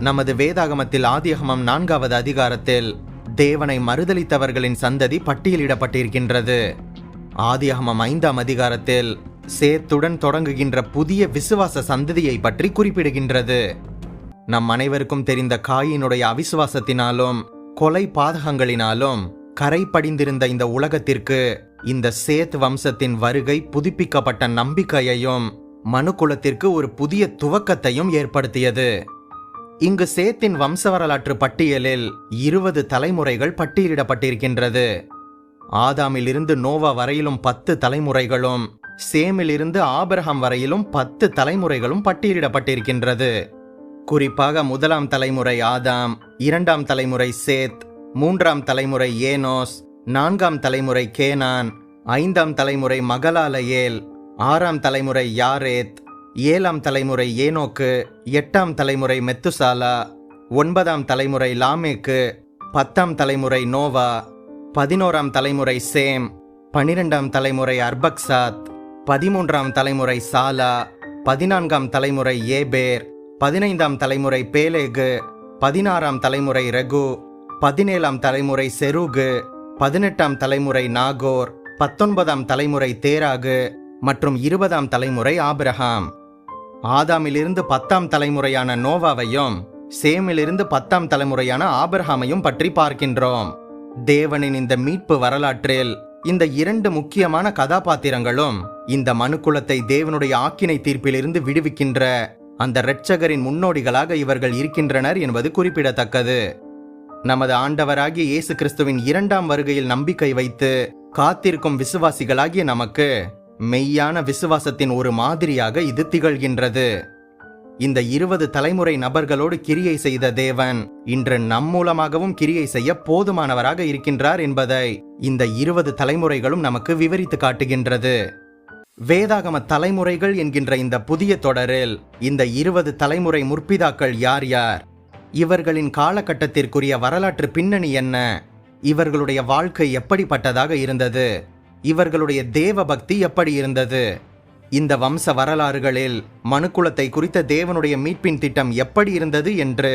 நமது வேதாகமத்தில் ஆதியகமம் நான்காவது அதிகாரத்தில் தேவனை மறுதளித்தவர்களின் சந்ததி பட்டியலிடப்பட்டிருக்கின்றது. ஆதியகமம் ஐந்தாம் அதிகாரத்தில் சேத்துடன் தொடங்குகின்ற புதிய விசுவாச சந்ததியை பற்றி குறிப்பிடுகின்றது. நம் அனைவருக்கும் தெரிந்த காயினுடைய அவிசுவாசத்தினாலும் கொலை பாதகங்களினாலும் கரை படிந்திருந்த இந்த உலகத்திற்கு இந்த சேத் வம்சத்தின் வருகை புதுப்பிக்கப்பட்ட நம்பிக்கையையும் மனுக்குலத்திற்கு ஒரு புதிய துவக்கத்தையும் ஏற்படுத்தியது. இங்கு சேத்தின் வம்ச வரலாற்று பட்டியலில் இருபது தலைமுறைகள் பட்டியலிடப்பட்டிருக்கின்றது. ஆதாமிலிருந்து நோவா வரையிலும் பத்து தலைமுறைகளும் சேமிலிருந்து ஆபரகம் வரையிலும் பத்து தலைமுறைகளும் பட்டியலிடப்பட்டிருக்கின்றது. குறிப்பாக முதலாம் தலைமுறை ஆதாம் இரண்டாம் தலைமுறை சேத் மூன்றாம் தலைமுறை ஏனோஸ் நான்காம் தலைமுறை கேனான் ஐந்தாம் தலைமுறை மகலாலயேல் ஆறாம் தலைமுறை யாரேத் ஏழாம் தலைமுறை ஏனோக்கு எட்டாம் தலைமுறை மெத்துசாலா ஒன்பதாம் தலைமுறை லாமேக்கு பத்தாம் தலைமுறை நோவா பதினோராம் தலைமுறை சேம் பனிரெண்டாம் தலைமுறை அர்பக்சாத் பதிமூன்றாம் தலைமுறை சாலா பதினான்காம் தலைமுறை ஏபேர் பதினைந்தாம் தலைமுறை பேலேகு பதினாறாம் தலைமுறை ரகு பதினேழாம் தலைமுறை செருகு பதினெட்டாம் தலைமுறை நாகோர் பத்தொன்பதாம் தலைமுறை தேராகு மற்றும் இருபதாம் தலைமுறை ஆபிரஹாம் ஆதாமிலிருந்து பத்தாம் தலைமுறையான நோவாவையும் சேமிலிருந்து பத்தாம் தலைமுறையான ஆபர்ஹாமையும் பற்றி பார்க்கின்றோம். தேவனின் இந்த மீட்பு வரலாற்றில் இந்த இரண்டு முக்கியமான கதாபாத்திரங்களும் இந்த மனுக்குலத்தை தேவனுடைய ஆக்கினை தீர்ப்பிலிருந்து விடுவிக்கின்ற அந்த இரட்சகரின் முன்னோடிகளாக இவர்கள் இருக்கின்றனர் என்பது குறிப்பிடத்தக்கது. நமது ஆண்டவராகிய இயேசு கிறிஸ்துவின் இரண்டாம் வருகையில் நம்பிக்கை வைத்து காத்திருக்கும் விசுவாசிகளாகிய நமக்கு மெய்யான விசுவாசத்தின் ஒரு மாதிரியாக இது திகழ்கின்றது. இந்த இருபது தலைமுறை நபர்களோடு கிரியை செய்த தேவன் இன்று நம் மூலமாகவும் கிரியை செய்ய போதுமானவராக இருக்கின்றார் என்பதை இந்த இருபது தலைமுறைகளும் நமக்கு விவரித்து காட்டுகின்றது. வேதாகம தலைமுறைகள் என்கின்ற இந்த புதிய தொடரில் இந்த இருபது தலைமுறை முற்பிதாக்கள் யார் யார்? இவர்களின் காலகட்டத்திற்குரிய வரலாற்று பின்னணி என்ன? இவர்களுடைய வாழ்க்கை எப்படிப்பட்டதாக இருந்தது? இவர்களுடைய தேவ பக்தி எப்படி இருந்தது? இந்த வம்ச வரலாறுகளில் மனுக்குலத்தை குறித்த தேவனுடைய மீட்பின் திட்டம் எப்படி இருந்தது என்று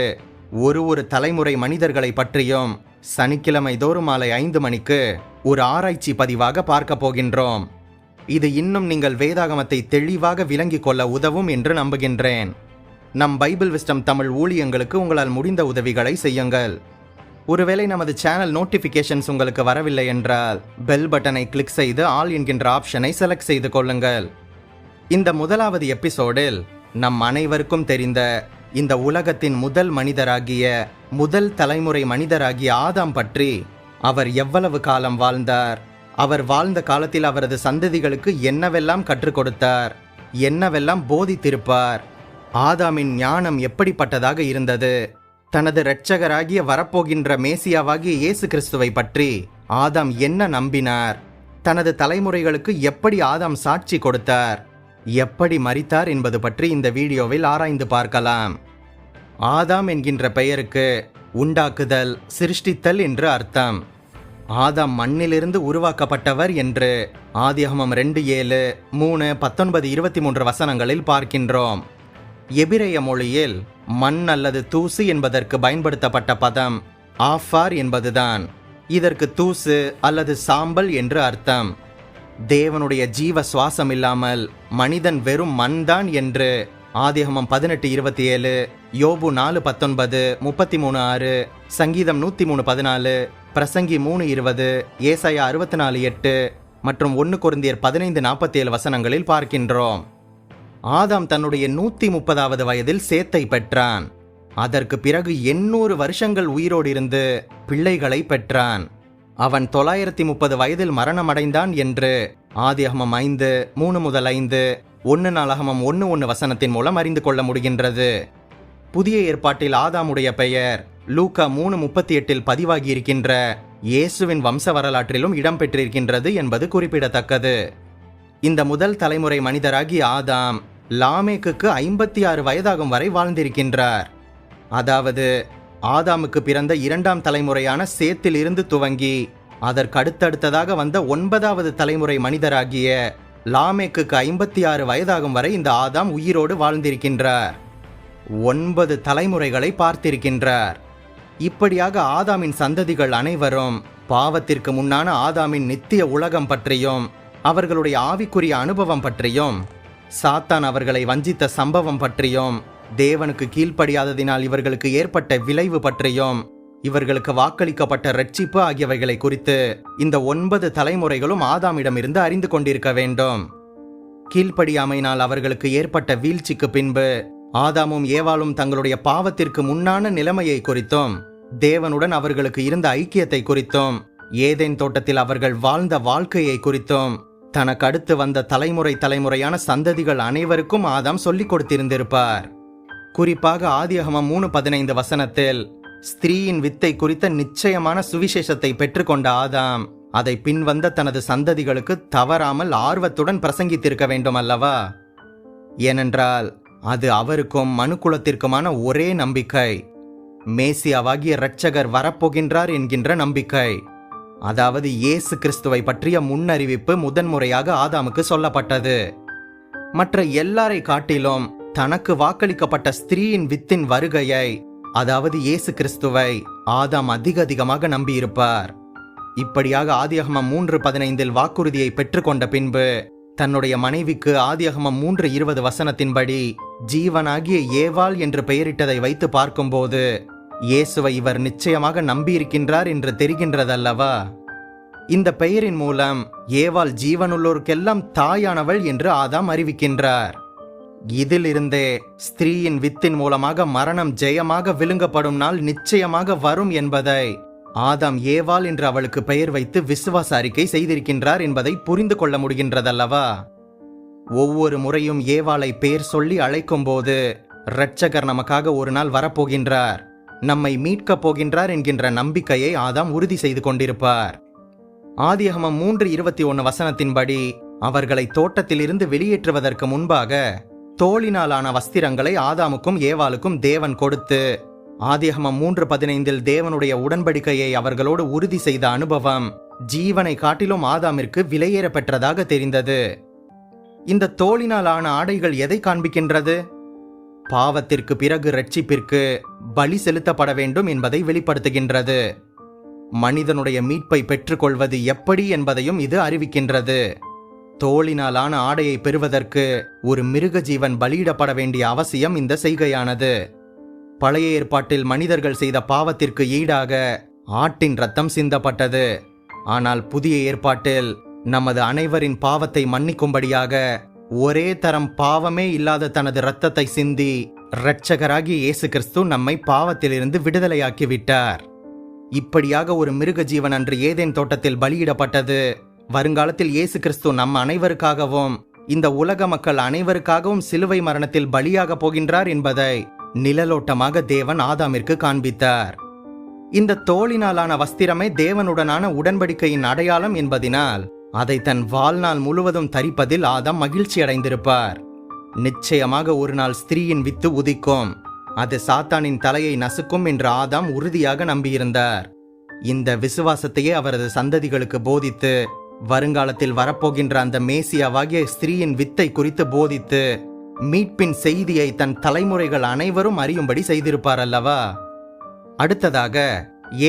ஒரு ஒரு தலைமுறை மனிதர்களை பற்றியும் சனிக்கிழமை தோறும் மாலை ஐந்து மணிக்கு ஒரு ஆராய்ச்சி பதிவாக பார்க்க போகின்றோம். இது இன்னும் நீங்கள் வேதாகமத்தை தெளிவாக விளங்கிக் கொள்ள உதவும் என்று நம்புகின்றேன். நம் பைபிள் விஸ்டம் தமிழ் ஊழியங்களுக்கு உங்களால் முடிந்த உதவிகளை செய்யுங்கள். ஒருவேளை நமது சேனல் நோட்டிஃபிகேஷன்ஸ் உங்களுக்கு வரவில்லை என்றால் பெல் பட்டனை கிளிக் செய்து ஆல் என்கின்ற ஆப்ஷனை செலக்ட் செய்து கொள்ளுங்கள். இந்த முதலாவது எபிசோடில் நம் அனைவருக்கும் தெரிந்த இந்த உலகத்தின் முதல் மனிதராகிய முதல் தலைமுறை மனிதராகிய ஆதாம் பற்றி அவர் எவ்வளவு காலம் வாழ்ந்தார் அவர் வாழ்ந்த காலத்தில் அவரது சந்ததிகளுக்கு என்னவெல்லாம் கற்றுக் கொடுத்தார் என்னவெல்லாம் போதித்திருப்பார் ஆதாமின் ஞானம் எப்படிப்பட்டதாக இருந்தது தனது இரட்சகராகிய வரப்போகின்ற மேசியாவாகிய இயேசு கிறிஸ்துவை பற்றி ஆதாம் என்ன நம்பினார்? தனது தலைமுறைகளுக்கு எப்படி ஆதாம் சாட்சி கொடுத்தார்? எப்படி மறித்தார் என்பது பற்றி இந்த வீடியோவில் ஆராய்ந்து பார்க்கலாம். ஆதாம் என்கின்ற பெயருக்கு உண்டாக்குதல் சிருஷ்டித்தல் என்று அர்த்தம். ஆதாம் மண்ணிலிருந்து உருவாக்கப்பட்டவர் என்று ஆதியாகமம் ரெண்டு ஏழு மூணு பத்தொன்பது இருபத்தி மூன்று வசனங்களில் பார்க்கின்றோம். எபிரேய மொழியில் மண் அல்லது தூசு என்பதற்கு பயன்படுத்தப்பட்ட பதம் ஆஃபார் என்பதுதான். இதற்கு தூசு அல்லது சாம்பல் என்று அர்த்தம். தேவனுடைய ஜீவ சுவாசம் இல்லாமல் மனிதன் வெறும் மண்தான் என்று ஆதிகமம் பதினெட்டு இருபத்தி ஏழு யோபு நாலு பத்தொன்பது முப்பத்தி மூணு ஆறு சங்கீதம் நூற்றி மூணு பதினாலு பிரசங்கி மூணு இருபது ஏசாயா அறுபத்தி நாலு எட்டு மற்றும் ஒன்று குருந்தியர் பதினைந்து நாற்பத்தி ஏழு வசனங்களில் பார்க்கின்றோம். ஆதாம் தன்னுடைய நூற்றி முப்பதாவது வயதில் சேத்தை பெற்றான். அதற்கு பிறகு எண்ணூறு வருஷங்கள் உயிரோடு இருந்து பிள்ளைகளை பெற்றான். அவன் தொள்ளாயிரத்தி முப்பது வயதில் மரணமடைந்தான் என்று ஆதியகமம் ஐந்து மூணு முதல் ஐந்து ஒன்று நாளகமம் ஒன்று ஒன்று வசனத்தின் மூலம் அறிந்து கொள்ள முடிகின்றது. புதிய ஏற்பாட்டில் ஆதாமுடைய பெயர் லூக்கா மூணு முப்பத்தி எட்டில் பதிவாகி இருக்கின்ற இயேசுவின் வம்ச வரலாற்றிலும் இடம்பெற்றிருக்கின்றது என்பது குறிப்பிடத்தக்கது. இந்த முதல் தலைமுறை மனிதராகி ஆதாம் லாமேக்குக்கு ஐம்பத்தி ஆறு வயதாகும் வரை வாழ்ந்திருக்கின்றார். அதாவது ஆதாமுக்கு பிறந்த இரண்டாம் தலைமுறையான சேத்தில் இருந்து துவங்கி அதற்கு அடுத்தடுத்ததாக வந்த ஒன்பதாவது தலைமுறை மனிதராகிய லாமேக்குக்கு ஐம்பத்தி ஆறு வயதாகும் வரை இந்த ஆதாம் உயிரோடு வாழ்ந்திருக்கின்றார். ஒன்பது தலைமுறைகளை பார்த்திருக்கின்றார். இப்படியாக ஆதாமின் சந்ததிகள் அனைவரும் பாவத்திற்கு முன்னான ஆதாமின் நித்திய உலகம் பற்றியும் அவர்களுடைய ஆவிக்குரிய அனுபவம் பற்றியும் சாத்தான் அவர்களை வஞ்சித்த சம்பவம் பற்றியும் தேவனுக்கு கீழ்ப்படியாததினால் இவர்களுக்கு ஏற்பட்ட விளைவு பற்றியும் இவர்களுக்கு வாக்களிக்கப்பட்ட ரட்சிப்பு ஆகியவைகளை குறித்து இந்த ஒன்பது தலைமுறைகளும் ஆதாமிடமிருந்து அறிந்து கொண்டிருக்க வேண்டும். கீழ்ப்படியாமையினால் அவர்களுக்கு ஏற்பட்ட வீழ்ச்சிக்கு பின்பு ஆதாமும் ஏவாளும் தங்களுடைய பாவத்திற்கு முன்னான நிலைமையை குறித்தும் தேவனுடன் அவர்களுக்கு இருந்த ஐக்கியத்தை குறித்தும் ஏதேன் தோட்டத்தில் அவர்கள் வாழ்ந்த வாழ்க்கையை குறித்தும் தனக்கு அடுத்து வந்த தலைமுறை தலைமுறையான சந்ததிகள் அனைவருக்கும் ஆதாம் சொல்லிக் கொடுத்திருந்திருப்பார். குறிப்பாக ஆதியகமம் மூணு பதினைந்து வசனத்தில் ஸ்திரீயின் வித்தை குறித்த நிச்சயமான சுவிசேஷத்தை பெற்றுக்கொண்ட ஆதாம் அதை பின்வந்த தனது சந்ததிகளுக்கு தவறாமல் ஆர்வத்துடன் பிரசங்கித்திருக்க வேண்டும் அல்லவா ஏனென்றால் அது அவருக்கும் மனுக்குலத்திற்குமான ஒரே நம்பிக்கை. மேசியாவாகிய இரட்சகர் வரப்போகின்றார் என்கின்ற நம்பிக்கை. அதாவது இயேசு கிறிஸ்துவை பற்றிய முன்னறிவிப்பு முதன்முறையாக ஆதாமுக்கு சொல்லப்பட்டது. மற்ற எல்லாரை காட்டிலும் தனக்கு வாக்களிக்கப்பட்ட ஸ்திரீயின் வித்தின் வருகையை அதாவது இயேசு கிறிஸ்துவை ஆதாம் அதிக அதிகமாக நம்பியிருப்பார். இப்படியாக ஆதியகமம் மூன்று பதினைந்தில் வாக்குறுதியை பெற்றுக்கொண்ட பின்பு தன்னுடைய மனைவிக்கு ஆதியகமம் மூன்று இருபது வசனத்தின்படி ஜீவனாகிய ஏவாள் என்று பெயரிட்டதை வைத்து பார்க்கும்போது இயேசுவை இவர் நிச்சயமாக நம்பியிருக்கின்றார் என்று தெரிகின்றதல்லவா? இந்த பெயரின் மூலம் ஏவாள் ஜீவனுள்ளோருக்கெல்லாம் தாயானவள் என்று ஆதாம் அறிவிக்கின்றார். இதிலிருந்தே ஸ்திரீயின் வித்தின் மூலமாக மரணம் ஜெயமாக விழுங்கப்படும் நாள் நிச்சயமாக வரும் என்பதை ஆதாம் ஏவாள் என்று அவளுக்கு பெயர் வைத்து விசுவாச அறிக்கை செய்திருக்கின்றார் என்பதை புரிந்து கொள்ள முடிகின்றதல்லவா? ஒவ்வொரு முறையும் ஏவாளை பெயர் சொல்லி அழைக்கும் போது இரட்சகர் நமக்காக ஒரு நாள் வரப்போகின்றார். நம்மை மீட்கப் போகின்றார் என்கின்ற நம்பிக்கையை ஆதாம் உறுதி செய்து கொண்டிருப்பார். ஆதியகமம் மூன்று இருபத்தி ஒன்று வசனத்தின்படி அவர்களை தோட்டத்திலிருந்து வெளியேற்றுவதற்கு முன்பாக தோளினாலான வஸ்திரங்களை ஆதாமுக்கும் ஏவாளுக்கும் தேவன் கொடுத்து ஆதியகமம் மூன்று பதினைந்தில் தேவனுடைய உடன்படிக்கையை அவர்களோடு உறுதி செய்த அனுபவம் ஜீவனை காட்டிலும் ஆதாமிற்கு விலையேற பெற்றதாக தெரிந்தது. இந்த தோளினால் ஆன ஆடைகள் எதை காண்பிக்கின்றது? பாவத்திற்கு பிறகு ரட்சிப்பிற்கு பலி செலுத்தப்பட வேண்டும் என்பதை வெளிப்படுத்துகின்றது. மனிதனுடைய மீட்பை பெற்றுக்கொள்வது எப்படி என்பதையும் இது அறிவிக்கின்றது. தோளினாலான ஆடையை பெறுவதற்கு ஒரு மிருக ஜீவன் பலியிடப்பட வேண்டிய அவசியம் இந்த செய்கையானது. பழைய ஏற்பாட்டில் மனிதர்கள் செய்த பாவத்திற்கு ஈடாக ஆட்டின் ரத்தம் சிந்தப்பட்டது. ஆனால் புதிய ஏற்பாட்டில் நமது அனைவரின் பாவத்தை மன்னிக்கும்படியாக ஒரே தரம் பாவமே இல்லாத தனது இரத்தத்தை சிந்தி இரட்சகராகி இயேசு கிறிஸ்து நம்மை பாவத்திலிருந்து விடுதலையாக்கி விட்டார். இப்படியாக ஒரு மிருக ஜீவன் அன்று ஏதேன் தோட்டத்தில் பலியிடப்பட்டது. வருங்காலத்தில் இயேசு கிறிஸ்து நம் அனைவருக்காகவும் இந்த உலக மக்கள் அனைவருக்காகவும் சிலுவை மரணத்தில் பலியாக போகின்றார் என்பதை நிழலோட்டமாக தேவன் ஆதாமிற்கு காண்பித்தார். இந்த தோளினாலான வஸ்திரமே தேவனுடனான உடன்படிக்கையின் அடையாளம் என்பதினால் அதை தன் வாழ்நாள் முழுவதும் தரிப்பதில் ஆதாம் மகிழ்ச்சி அடைந்திருப்பார். நிச்சயமாக ஒரு நாள் ஸ்திரீயின் வித்து உதிக்கும். அது சாத்தானின் தலையை நசுக்கும் என்று ஆதாம் உறுதியாக நம்பியிருந்தார். இந்த விசுவாசத்தையே அவரது சந்ததிகளுக்கு போதித்து வருங்காலத்தில் வரப்போகின்ற அந்த மேசியாவாகிய ஸ்திரீயின் வித்தை குறித்து போதித்து மீட்பின் செய்தியை தன் தலைமுறைகள் அனைவரும் அறியும்படி செய்திருப்பார் அல்லவா அடுத்ததாக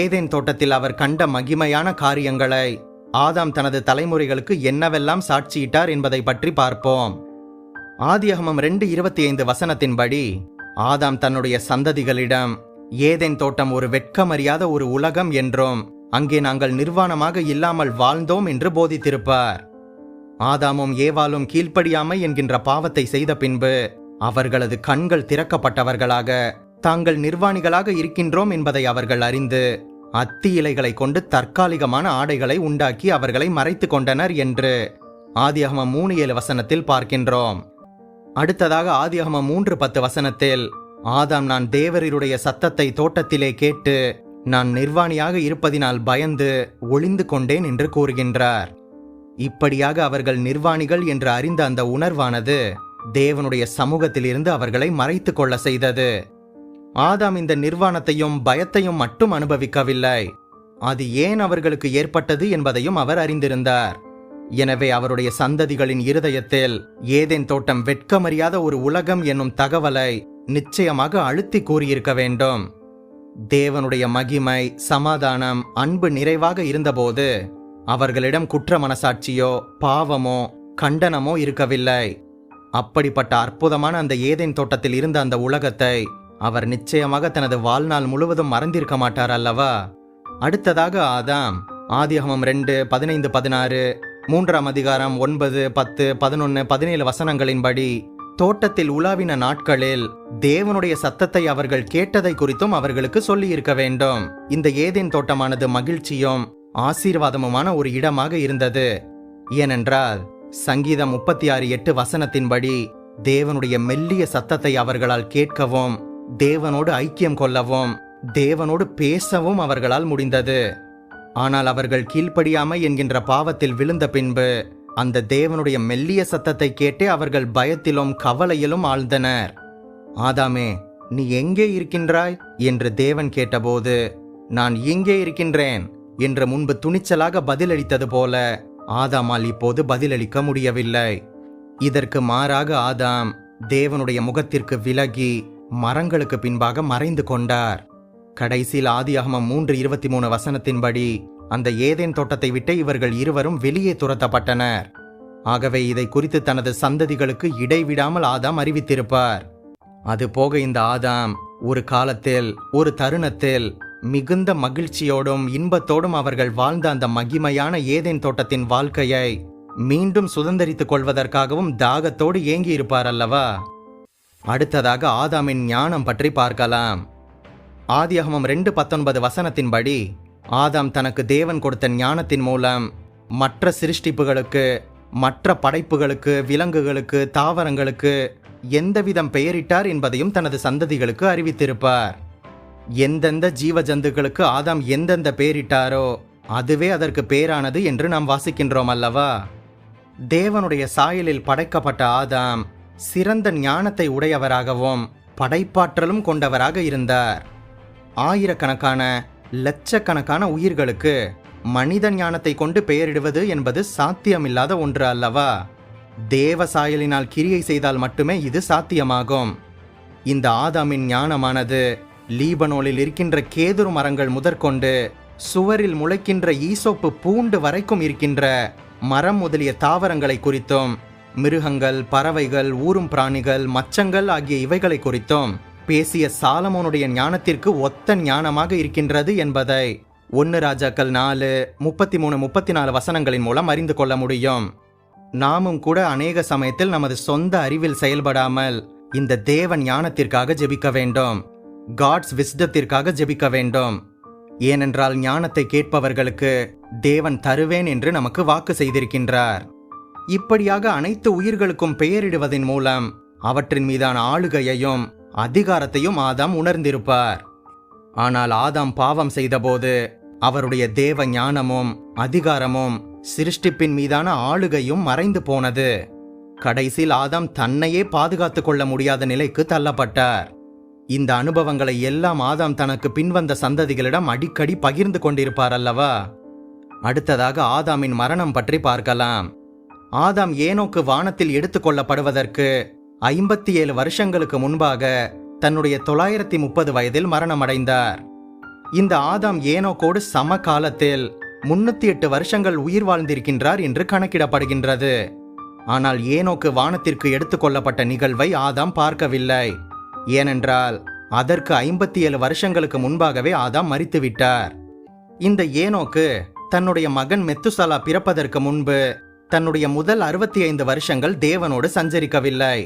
ஏதேன் தோட்டத்தில் அவர் கண்ட மகிமையான காரியங்களை ஆதாம் தனது தலைமுறைகளுக்கு என்னவெல்லாம் சாட்சியிட்டார் என்பதை பற்றி பார்ப்போம். ஆதியகமம் ரெண்டு இருபத்தி ஐந்து வசனத்தின்படி ஆதாம் தன்னுடைய சந்ததிகளிடம் ஏதேன் தோட்டம் ஒரு வெட்கமறியாத ஒரு உலகம் என்றும் அங்கே நாங்கள் நிர்வாணமாக இல்லாமல் வாழ்ந்தோம் என்று போதித்திருப்பார். ஆதாமும் ஏவாலும் கீழ்ப்படியாமை என்கின்ற பாவத்தை செய்த பின்பு அவர்களது கண்கள் திறக்கப்பட்டவர்களாக தாங்கள் நிர்வாணிகளாக இருக்கின்றோம் என்பதை அவர்கள் அறிந்து அத்தி இலைகளை கொண்டு தற்காலிகமான ஆடைகளை உண்டாக்கி அவர்களை மறைத்து கொண்டனர் என்று ஆதியகமம் மூணு ஏழு வசனத்தில் பார்க்கின்றோம். அடுத்ததாக ஆதியகமம் மூன்று பத்து வசனத்தில் ஆதாம் நான் தேவரருடைய சத்தத்தை தோட்டத்திலே கேட்டு நான் நிர்வாணியாக இருப்பதினால் பயந்து ஒளிந்து கொண்டேன் என்று கூறுகின்றார். இப்படியாக அவர்கள் நிர்வாணிகள் என்று அறிந்த அந்த உணர்வானது தேவனுடைய சமூகத்திலிருந்து அவர்களை மறைத்து கொள்ள செய்தது. ஆதாம் இந்த நிர்வாணத்தையும் பயத்தையும் மட்டும் அனுபவிக்கவில்லை. அது ஏன் அவர்களுக்கு ஏற்பட்டது என்பதையும் அவர் அறிந்திருந்தார். எனவே அவருடைய சந்ததிகளின் இருதயத்தில் ஏதேன் தோட்டம் வெட்கமறியாத ஒரு உலகம் என்னும் தகவலை நிச்சயமாக அழுத்தி கூறியிருக்க வேண்டும். தேவனுடைய மகிமை சமாதானம் அன்பு நிறைவாக இருந்தபோது அவர்களிடம் குற்ற மனசாட்சியோ பாவமோ கண்டனமோ இருக்கவில்லை. அப்படிப்பட்ட அற்புதமான அந்த ஏதேன் தோட்டத்தில் இருந்த அந்த உலகத்தை அவர் நிச்சயமாக தனது வாழ்நாள் முழுவதும் மறந்திருக்க மாட்டார் அல்லவா? அடுத்ததாக ஆதாம் ஆதிஹமம் ரெண்டு பதினைந்து பதினாறு மூன்றாம் அதிகாரம் ஒன்பது பத்து பதினொன்று பதினேழு வசனங்களின்படி தோட்டத்தில் உலாவின நாட்களில் தேவனுடைய சத்தத்தை அவர்கள் கேட்டதை குறித்தும் அவர்களுக்கு சொல்லியிருக்க வேண்டும். இந்த ஏதேன் தோட்டமானது மகிழ்ச்சியும் ஆசீர்வாதமுமான ஒரு இடமாக இருந்தது. ஏனென்றால் சங்கீதம் முப்பத்தி ஆறு எட்டு வசனத்தின்படி தேவனுடைய மெல்லிய சத்தத்தை அவர்களால் கேட்கவும் தேவனோடு ஐக்கியம் கொள்ளவும் தேவனோடு பேசவும் அவர்களால் முடிந்தது. ஆனால் அவர்கள் கீழ்ப்படியாமை என்கின்ற பாவத்தில் விழுந்த பின்பு அந்த தேவனுடைய மெல்லிய சத்தத்தை கேட்டே அவர்கள் பயத்திலும் கவலையிலும் ஆழ்ந்தனர். ஆதாமே நீ எங்கே இருக்கின்றாய்? என்று தேவன் கேட்டபோது நான் இங்கே இருக்கின்றேன் என்று முன்பு துணிச்சலாக பதிலளித்தது போல ஆதாமால் இப்போது பதிலளிக்க முடியவில்லை. இதற்கு மாறாக ஆதாம் தேவனுடைய முகத்திற்கு விலகி மரங்களுக்கு பின்பாக மறைந்து கொண்டார். கடைசியில் ஆதியாகமம் மூன்று இருபத்தி மூணு வசனத்தின்படி அந்த ஏதேன் தோட்டத்தை விட்டு இவர்கள் இருவரும் வெளியே துரத்தப்பட்டனர். ஆகவே இதை குறித்து தனது சந்ததிகளுக்கு இடைவிடாமல் ஆதாம் அறிவித்திருப்பார். அது போக இந்த ஆதாம் ஒரு காலத்தில் ஒரு தருணத்தில் மிகுந்த மகிழ்ச்சியோடும் இன்பத்தோடும் அவர்கள் வாழ்ந்த அந்த மகிமையான ஏதேன் தோட்டத்தின் வாழ்க்கையை மீண்டும் சுதந்தரித்துக் கொள்வதற்காகவும் தாகத்தோடு ஏங்கியிருப்பார் அல்லவா? அடுத்ததாக ஆதாமின் ஞானம் பற்றி பார்க்கலாம். ஆதியகமம் ரெண்டு பத்தொன்பது வசனத்தின்படி ஆதாம் தனக்கு தேவன் கொடுத்த ஞானத்தின் மூலம் மற்ற சிருஷ்டிப்புகளுக்கு மற்ற படைப்புகளுக்கு விலங்குகளுக்கு தாவரங்களுக்கு எந்தவிதம் பெயரிட்டார் என்பதையும் தனது சந்ததிகளுக்கு அறிவித்திருப்பார். எந்தெந்த ஜீவ ஜந்துக்களுக்கு ஆதாம் எந்தெந்த பெயரிட்டாரோ அதுவே அதற்கு பேரானது என்று நாம் வாசிக்கின்றோம் அல்லவா? தேவனுடைய சாயலில் படைக்கப்பட்ட ஆதாம் சிறந்த ஞானத்தை உடையவராகவும் படைப்பாற்றலும் கொண்டவராக இருந்தார். ஆயிரக்கணக்கான லட்சக்கணக்கான உயிர்களுக்கு மனித ஞானத்தை கொண்டு பெயரிடுவது என்பது சாத்தியமில்லாத ஒன்று அல்லவா? தேவ சாயலினால் கிரியை செய்தால் மட்டுமே இது சாத்தியமாகும். இந்த ஆதாமின் ஞானமானது லீபனோலில் இருக்கின்ற கேதுரு மரங்கள் முதற்கொண்டு சுவரில் முளைக்கின்ற ஈசோப்பு பூண்டு வரைக்கும் இருக்கின்ற மரம் முதலிய தாவரங்களை குறித்தும் மிருகங்கள் பறவைகள் ஊரும் பிராணிகள் மச்சங்கள் ஆகிய இவைகளை குறித்தும். பேசிய சாலமோனுடைய ஞானத்திற்கு ஒத்த ஞானமாக இருக்கின்றது என்பதை ஒன்று ராஜாக்கள் நாலு முப்பத்தி மூணு முப்பத்தி நாலு வசனங்களின் மூலம் அறிந்து கொள்ள முடியும். நாமும் கூட அநேக சமயத்தில் நமது சொந்த அறிவில் செயல்படாமல் இந்த தேவன் ஞானத்திற்காக ஜெபிக்க வேண்டும். காட்ஸ் விஸ்டத்திற்காக ஜெபிக்க வேண்டும். ஏனென்றால் ஞானத்தை கேட்பவர்களுக்கு தேவன் தருவேன் என்று நமக்கு வாக்கு செய்திருக்கின்றார். இப்படியாக அனைத்து உயிர்களுக்கும் பெயரிடுவதன் மூலம் அவற்றின் மீதான ஆளுகையையும் அதிகாரத்தையும் ஆதாம் உணர்ந்திருப்பார். ஆனால் ஆதாம் பாவம் செய்தபோது அவருடைய தேவ ஞானமும் அதிகாரமும் சிருஷ்டிப்பின் மீதான ஆளுகையும் மறைந்து போனது. கடைசியில் ஆதாம் தன்னையே பாதுகாத்து கொள்ள முடியாத நிலைக்கு தள்ளப்பட்டார். இந்த அனுபவங்களை எல்லாம் ஆதாம் தனக்கு பின்வந்த சந்ததிகளிடம் அடிக்கடி பகிர்ந்து கொண்டிருப்பார் அல்லவா? அடுத்ததாக ஆதாமின் மரணம் பற்றி பார்க்கலாம். ஆதாம் ஏனோக்கு வானத்தில் எடுத்துக்கொள்ளப்படுவதற்கு ஐம்பத்தி ஏழு வருஷங்களுக்கு முன்பாக தன்னுடைய தொள்ளாயிரத்தி முப்பது வயதில் மரணமடைந்தார். இந்த ஆதாம் ஏனோக்கோடு சம காலத்தில் முன்னூத்தி எட்டு வருஷங்கள் உயிர் வாழ்ந்திருக்கின்றார் என்று கணக்கிடப்படுகின்றது. ஆனால் ஏனோக்கு வானத்திற்கு எடுத்துக்கொள்ளப்பட்ட நிகழ்வை ஆதாம் பார்க்கவில்லை. ஏனென்றால் அதற்கு ஐம்பத்தி ஏழு வருஷங்களுக்கு முன்பாகவே ஆதாம் மறித்துவிட்டார் இந்த ஏனோக்கு தன்னுடைய மகன் மெத்துசலா பிறப்பதற்கு முன்பு தன்னுடைய முதல் அறுபத்தி ஐந்து வருஷங்கள் தேவனோடு சஞ்சரிக்கவில்லை.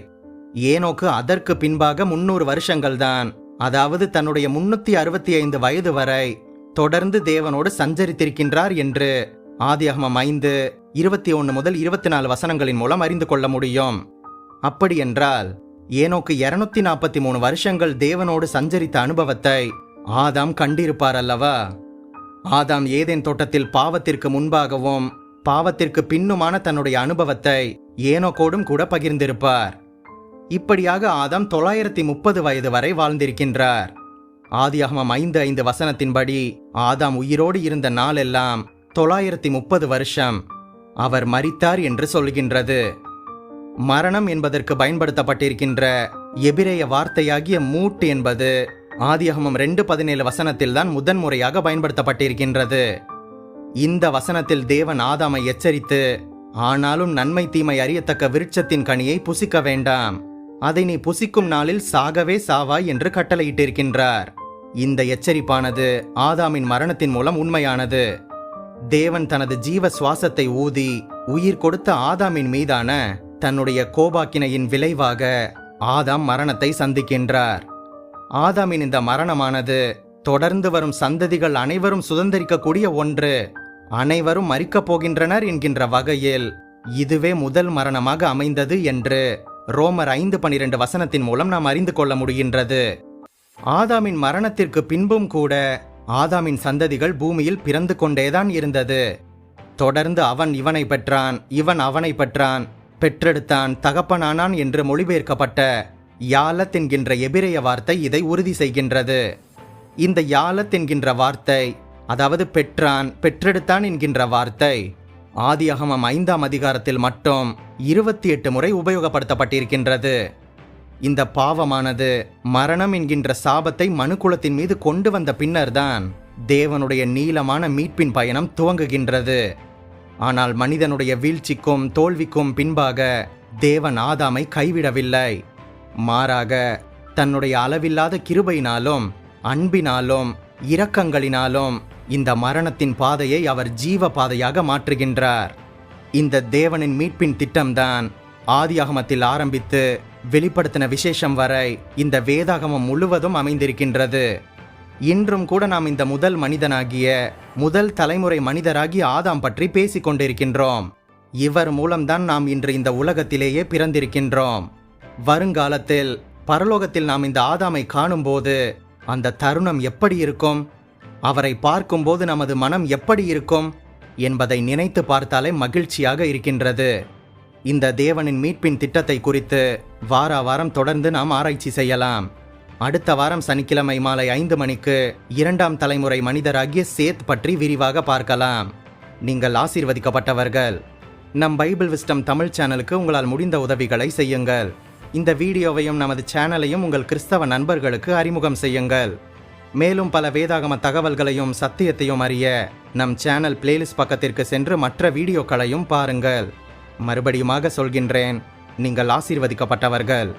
ஏனோக்கு அதற்கு பின்பாக முன்னூறு வருஷங்கள்தான். அதாவது தன்னுடைய முன்னூத்தி அறுபத்தி ஐந்து வயது வரை தொடர்ந்து தேவனோடு சஞ்சரித்திருக்கின்றார் என்று ஆதியாகமம் ஐந்து இருபத்தி ஒன்று முதல் இருபத்தி நாலு வசனங்களின் மூலம் அறிந்து கொள்ள முடியும். அப்படி என்றால் ஏனோக்கு இருநூத்தி நாற்பத்தி மூணு வருஷங்கள் தேவனோடு சஞ்சரித்த அனுபவத்தை ஆதாம் கண்டிருப்பார் அல்லவா? ஆதாம் ஏதேன் தோட்டத்தில் பாவத்திற்கு முன்பாகவும் பாவத்திற்கு பின்னுமான தன்னுடைய அனுபவத்தை ஏனோக்கோடும் கூட பகிர்ந்திருப்பார். இப்படியாக ஆதாம் தொள்ளாயிரத்தி முப்பது வயது வரை வாழ்ந்திருக்கின்றார். ஆதியாகமம் ஐந்து ஐந்து வசனத்தின்படி ஆதாம் உயிரோடு இருந்த நாளெல்லாம் தொள்ளாயிரத்தி முப்பது வருஷம் அவர் மறித்தார் என்று சொல்கின்றது. மரணம் என்பதற்கு பயன்படுத்தப்பட்டிருக்கின்ற எபிரேய வார்த்தையாகிய மூட் என்பது ஆதியாகமம் ரெண்டு பதினேழு வசனத்தில்தான் முதன்முறையாக பயன்படுத்தப்பட்டிருக்கின்றது. இந்த வசனத்தில் தேவன் ஆதாமை எச்சரித்து ஆனாலும் நன்மை தீமை அறியத்தக்க விருட்சத்தின் கனியை புசிக்க வேண்டாம். அதை நீ புசிக்கும் நாளில் சாகவே சாவாய் என்று கட்டளையிட்டிருக்கின்றார். இந்த எச்சரிப்பானது ஆதாமின் மரணத்தின் மூலம் உண்மையானது. தேவன் தனது ஜீவ சுவாசத்தை ஊதி உயிர் கொடுத்த ஆதாமின் மீதான தன்னுடைய கோபாக்கினையின் விளைவாக ஆதாம் மரணத்தை சந்திக்கின்றார். ஆதாமின் இந்த மரணமானது தொடர்ந்து வரும் சந்ததிகள் அனைவரும் சுதந்திரிக்கக்கூடிய ஒன்று. அனைவரும் மறிக்கப் போகின்றனர் என்கின்ற வகையில் இதுவே முதல் மரணமாக அமைந்தது என்று ரோமர் ஐந்து பனிரெண்டு வசனத்தின் மூலம் நாம் அறிந்து கொள்ள முடிகின்றது. ஆதாமின் மரணத்திற்கு பின்பும் கூட ஆதாமின் சந்ததிகள் பூமியில் பிறந்து கொண்டேதான் இருந்தது. தொடர்ந்து அவன் இவனை பெற்றான் இவன் அவனை பெற்றான் பெற்றெடுத்தான் தகப்பனானான் என்று மொழிபெயர்க்கப்பட்ட யாலத் என்கின்ற எபிரேய வார்த்தை இதை உறுதி செய்கின்றது. இந்த யாலத் என்கின்ற வார்த்தை அதாவது பெற்றான் பெற்றெடுத்தான் என்கின்ற வார்த்தை ஆதி அகமம் ஐந்தாம் அதிகாரத்தில் மட்டும் இருபத்தி எட்டு முறை உபயோகப்படுத்தப்பட்டிருக்கின்றது. இந்த பாவமானது மரணம் என்கின்ற சாபத்தை மனுக்குலத்தின் மீது கொண்டு வந்த பின்னர்தான் தேவனுடைய நீளமான மீட்பின் பயணம் துவங்குகின்றது. ஆனால் மனிதனுடைய வீழ்ச்சிக்கும் தோல்விக்கும் பின்பாக தேவன் ஆதாமை கைவிடவில்லை. மாறாக தன்னுடைய அளவில்லாத கிருபையினாலும் அன்பினாலும் இரக்கங்களினாலும் இந்த மரணத்தின் பாதையை அவர் ஜீவ பாதையாக மாற்றுகின்றார். இந்த தேவனின் மீட்பின் திட்டம்தான் ஆதியாகமத்தில் ஆரம்பித்து வெளிப்படுத்தின விசேஷம் வரை இந்த வேதாகமம் முழுவதும் அமைந்திருக்கின்றது. இன்றும் கூட நாம் இந்த முதல் மனிதனாகிய முதல் தலைமுறை மனிதராகி ஆதாம் பற்றி பேசிக் கொண்டிருக்கின்றோம் இவர் மூலம்தான் நாம் இன்று இந்த உலகத்திலேயே பிறந்திருக்கின்றோம். வருங்காலத்தில் பரலோகத்தில் நாம் இந்த ஆதாமை காணும்போது அந்த தருணம் எப்படி இருக்கும்? அவரை பார்க்கும்போது நமது மனம் எப்படி இருக்கும்? என்பதை நினைத்து பார்த்தாலே மகிழ்ச்சியாக இருக்கின்றது. இந்த தேவனின் மீட்பின் திட்டத்தை குறித்து வார வாரம் தொடர்ந்து நாம் ஆராய்ச்சி செய்யலாம். அடுத்த வாரம் சனிக்கிழமை மாலை ஐந்து மணிக்கு இரண்டாம் தலைமுறை மனிதராகிய சேத் பற்றி விரிவாக பார்க்கலாம். நீங்கள் ஆசீர்வதிக்கப்பட்டவர்கள். நம் பைபிள் விஸ்டம் தமிழ் சேனலுக்கு உங்களால் முடிந்த உதவிகளை செய்யுங்கள். இந்த வீடியோவையும் நமது சேனலையும் உங்கள் கிறிஸ்தவ நண்பர்களுக்கு அறிமுகம் செய்யுங்கள். மேலும் பல வேதாகம தகவல்களையும் சத்தியத்தையும் அறிய நம் சேனல் பிளேலிஸ்ட் பக்கத்திற்கு சென்று மற்ற வீடியோக்களையும் பாருங்கள். மறுபடியுமாக சொல்கின்றேன் நீங்கள் ஆசீர்வதிக்கப்பட்டவர்கள்.